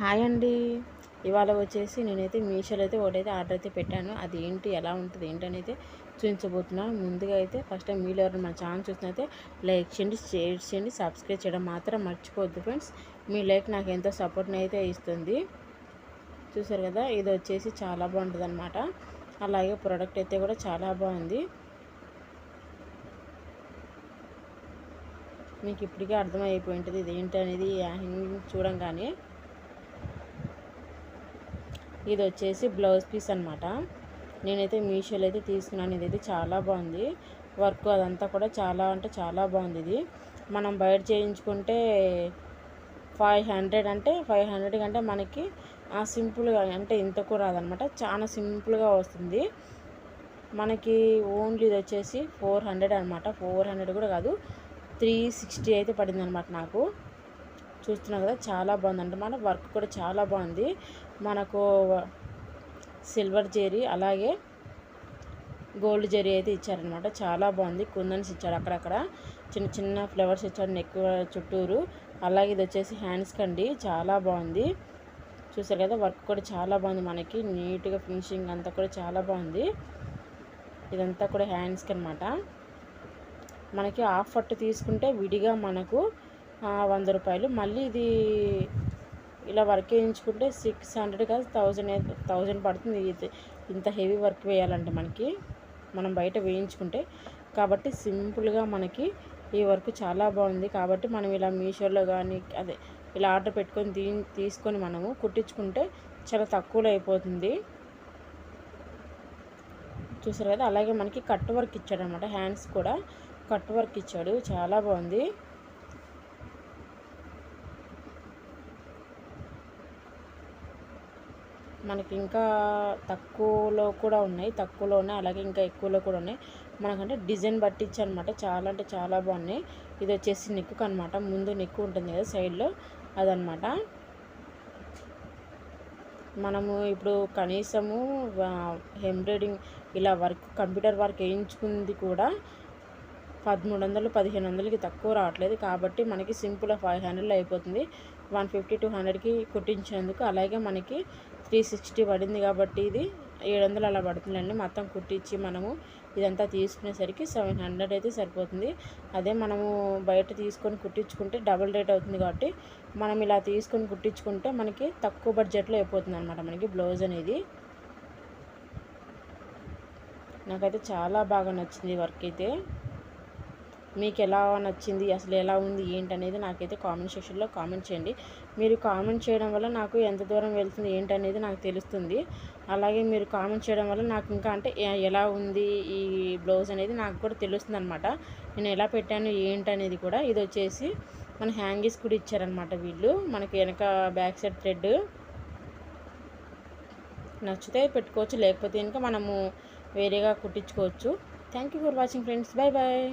Hi అండి. ఇవాళ వచ్చేసి నేనైతే మీషోలో అయితే ఒకటైతే ఆర్డర్ అయితే పెట్టాను. అది ఏంటి ఎలా ఉంటుంది ఏంటి చూపించబోతున్నాను ముందుగా అయితే ఫస్ట్ టైం మీరు ఎవరైనా మన ఛానల్ చూసినైతే లైక్ చేయండి షేర్ చేయండి సబ్స్క్రైబ్ చేయడం మాత్రం మర్చిపోవద్దు ఫ్రెండ్స్. మీ లైక్ నాకు ఎంతో సపోర్ట్ని అయితే ఇస్తుంది. చూసారు కదా ఇది వచ్చేసి చాలా బాగుంటుంది అనమాట అలాగే ప్రోడక్ట్ అయితే కూడా చాలా బాగుంది. మీకు ఇప్పటికే అర్థమైపోయింటుంది ఇది ఏంటి అనేది చూడంగానే. ఇది వచ్చేసి బ్లౌజ్ పీస్ అనమాట నేనైతే మీషోలో అయితే తీసుకున్నాను. ఇది అయితే చాలా బాగుంది. వర్క్ అదంతా కూడా చాలా అంటే చాలా బాగుంది ఇది. మనం బయట చేయించుకుంటే ఫైవ్ హండ్రెడ్ అంటే ఫైవ్ హండ్రెడ్ కంటే మనకి సింపుల్గా అంటే ఇంతకు రాదనమాట చాలా సింపుల్గా వస్తుంది. మనకి ఓన్లీ ఇది వచ్చేసి ఫోర్ హండ్రెడ్ అనమాట ఫోర్ హండ్రెడ్ కూడా కాదు త్రీ సిక్స్టీ అయితే పడింది అనమాట నాకు. చూస్తున్నాం కదా చాలా బాగుంది అంటే మన వర్క్ కూడా చాలా బాగుంది. మనకు సిల్వర్ జెరీ అలాగే గోల్డ్ జెరీ అయితే ఇచ్చారనమాట. చాలా బాగుంది. కుందన్స్ ఇచ్చారు అక్కడక్కడ. చిన్న చిన్న ఫ్లవర్స్ ఇచ్చారు నెక్ చుట్టూరు. అలాగే ఇది వచ్చేసి హ్యాండ్స్ కండి. చాలా బాగుంది. చూసారు కదా వర్క్ కూడా చాలా బాగుంది మనకి. నీట్గా ఫినిషింగ్ అంతా కూడా చాలా బాగుంది. ఇదంతా కూడా హ్యాండ్స్కి అనమాట మనకి హాఫ్ పట్టు తీసుకుంటే విడిగా మనకు వంద రూపాయలు. మళ్ళీ ఇది ఇలా వర్క్ వేయించుకుంటే సిక్స్ హండ్రెడ్ కాదు థౌజండ్ థౌజండ్ పడుతుంది. ఇది ఇంత హెవీ వర్క్ వేయాలంటే మనకి మనం బయట వేయించుకుంటే. కాబట్టి సింపుల్గా మనకి ఈ వర్క్ చాలా బాగుంది. కాబట్టి మనం ఇలా మీషోలో కానీ అదే ఇలా ఆర్డర్ పెట్టుకొని దీ తీసుకొని మనము కుట్టించుకుంటే చాలా తక్కువలో అయిపోతుంది. చూసారు కదా అలాగే మనకి కట్ వర్క్ ఇచ్చాడు అనమాట హ్యాండ్స్ కూడా కట్ వర్క్ ఇచ్చాడు. చాలా బాగుంది. మనకి ఇంకా తక్కువలో కూడా ఉన్నాయి. తక్కువలో ఉన్నాయి అలాగే ఇంకా ఎక్కువలో కూడా ఉన్నాయి. మనకంటే డిజైన్ పట్టించి అనమాట చాలా అంటే చాలా బాగున్నాయి. ఇది వచ్చేసి నెక్కు అనమాట ముందు నెక్కు ఉంటుంది కదా సైడ్లో అదనమాట మనము ఇప్పుడు కనీసము ఎంబ్రాయిడింగ్ ఇలా వర్క్ కంప్యూటర్ వర్క్ వేయించుకుంది కూడా పదమూడు వందలు పదిహేను వందలకి తక్కువ రావట్లేదు. కాబట్టి మనకి సింపుల్ ఫైవ్ హండ్రెడ్లో అయిపోతుంది. వన్ ఫిఫ్టీ టూ హండ్రెడ్కి కుట్టించేందుకు. అలాగే మనకి త్రీ సిక్స్టీ పడింది కాబట్టి ఇది ఏడు వందలు అలా పడుతుందండి. మొత్తం కుట్టించి మనము ఇదంతా తీసుకునేసరికి సెవెన్ హండ్రెడ్ అయితే సరిపోతుంది. అదే మనము బయట తీసుకొని కుట్టించుకుంటే డబుల్ రేట్ అవుతుంది కాబట్టి మనం ఇలా తీసుకొని కుట్టించుకుంటే మనకి తక్కువ బడ్జెట్లో అయిపోతుంది అనమాట మనకి బ్లౌజ్ అనేది. నాకైతే చాలా బాగా నచ్చింది వర్క్ అయితే. మీకు ఎలా నచ్చింది అసలు ఎలా ఉంది ఏంటి అనేది నాకైతే కామెంట్ సెక్షన్లో కామెంట్ చేయండి. మీరు కామెంట్ చేయడం వల్ల నాకు ఎంత దూరం వెళ్తుంది ఏంటి అనేది నాకు తెలుస్తుంది. అలాగే మీరు కామెంట్ చేయడం వల్ల నాకు ఇంకా అంటే ఎలా ఉంది ఈ బ్లౌజ్ అనేది నాకు కూడా తెలుస్తుంది అనమాట నేను ఎలా పెట్టాను ఏంటి అనేది కూడా. ఇది వచ్చేసి మన హ్యాంగీస్ కూడా ఇచ్చారనమాట వీళ్ళు. మనకి వెనక బ్యాక్ సైడ్ థ్రెడ్. నచ్చితే పెట్టుకోవచ్చు లేకపోతే ఇంకా మనము వేరేగా కుట్టించుకోవచ్చు. Thank you for watching friends. Bye bye